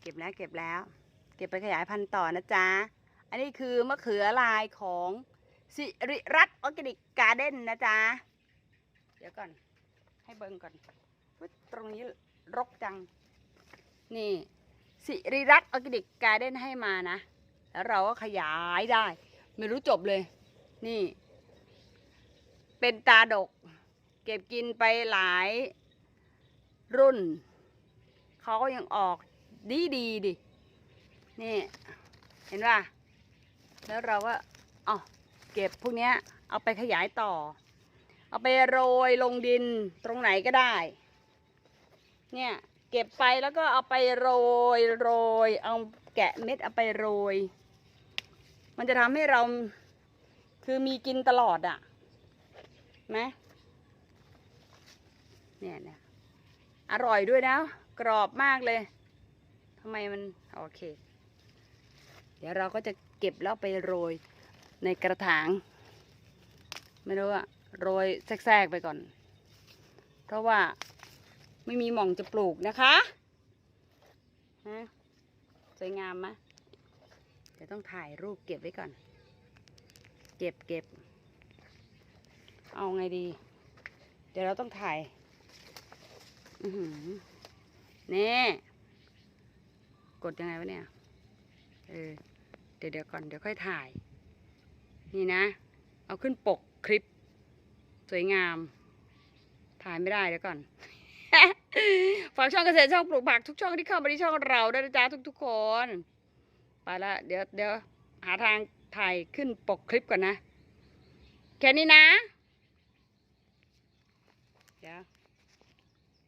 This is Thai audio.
เก็บแล้วเก็บแล้ว เก็บไปขยายพันธุ์ต่อนะจ๊ะ อันนี้คือมะเขือลายของสิริรัตน์ออร์แกนิกการ์เด้นนะจ๊ะ เดี๋ยวก่อน ให้เบิ่งก่อนตรงนี้รกจัง นี่สิริรัตน์ออร์แกนิกการ์เด้นให้มานะ แล้วเราก็ขยายได้ ไม่รู้จบเลย นี่ เป็นตาดก เก็บกินไปหลายรุ่น เขาก็ยังออก ดีดีดิ นี่ เห็นป่ะ แล้วเราก็เอาเก็บพวกเนี้ยเอาไปขยายต่อ เอาไปโรยลงดินตรงไหนก็ได้ เนี่ย เก็บไปแล้วก็เอาไปโรยโรย เอาแกะเม็ดเอาไปโรย มันจะทำให้เราคือมีกินตลอดอะ่ะไหมเนี่ยเนี่ยอร่อยด้วยนะ กรอบมากเลยำไมมันโอเค เดี๋ยวเราก็จะเก็บแล้วไปโรยในกระถาง ไม่รู้อะโรยแทรกๆไปก่อน เพราะว่าไม่มีหม่องจะปลูกนะคะฮะสวยงามไหมะเดี๋ยวต้องถ่ายรูปเก็บไว้ก่อน เก็บเก็บ เอาไงดี เดี๋ยวเราต้องถ่าย อือหือนี่ ดยังไงวะเนี่ย เออ เดี๋ยวเดี๋ยวก่อน เดี๋ยวค่อยถ่าย นี่นะ เอาขึ้นปกคลิป สวยงาม ถ่ายไม่ได้เดี๋ยวก่อน ฝากช่องเกษตรช่องปลูกผักทุกช่องที่เข้ามาที่ช่องเราด้วยนะจ๊ะทุกๆคน ไปละ เดี๋ยวเดี๋ยวหาทางถ่ายขึ้นปกคลิปก่อนนะ แค่นี้นะ เดี๋ยว